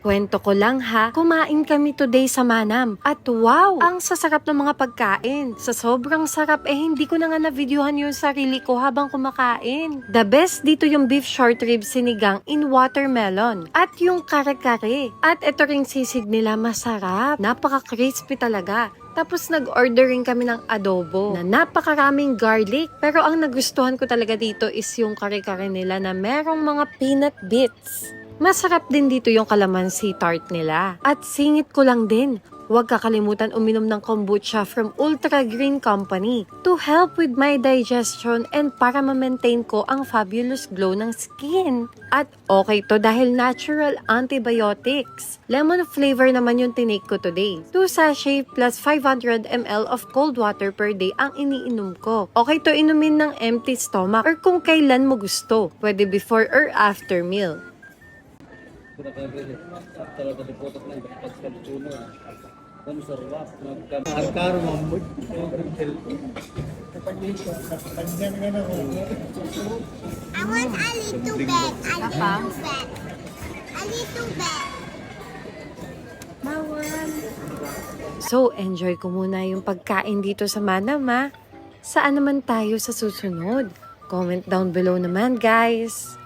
Kwento ko lang ha, kumain kami today sa Manam. At wow, ang sasarap ng mga pagkain. Sa sobrang sarap eh hindi ko na nga na-videohan yung sarili ko habang kumakain. The best dito yung beef short rib sinigang in watermelon. At yung kare-kare. At ito ring sisig nila masarap. Napaka-crispy talaga. Tapos nag-order rin kami ng adobo na napakaraming garlic. Pero ang nagustuhan ko talaga dito is yung kare-kare nila na merong mga peanut bits. Masarap din dito yung calamansi tart nila. At singit ko lang din, huwag kakalimutan uminom ng kombucha from Ultra Green Company to help with my digestion and para ma-maintain ko ang fabulous glow ng skin. At okay to dahil natural antibiotics. Lemon flavor naman yung tinake ko today. 2 sachet plus 500 ml of cold water per day ang iniinom ko. Okay to inumin ng empty stomach or kung kailan mo gusto. Pwede before or after meal. Arkar Mahmud. I want a little bit. A little bit. A little bit. So, enjoy ko muna yung pagkain dito sa Manam ha. Saan naman tayo sa susunod? Comment down below naman guys.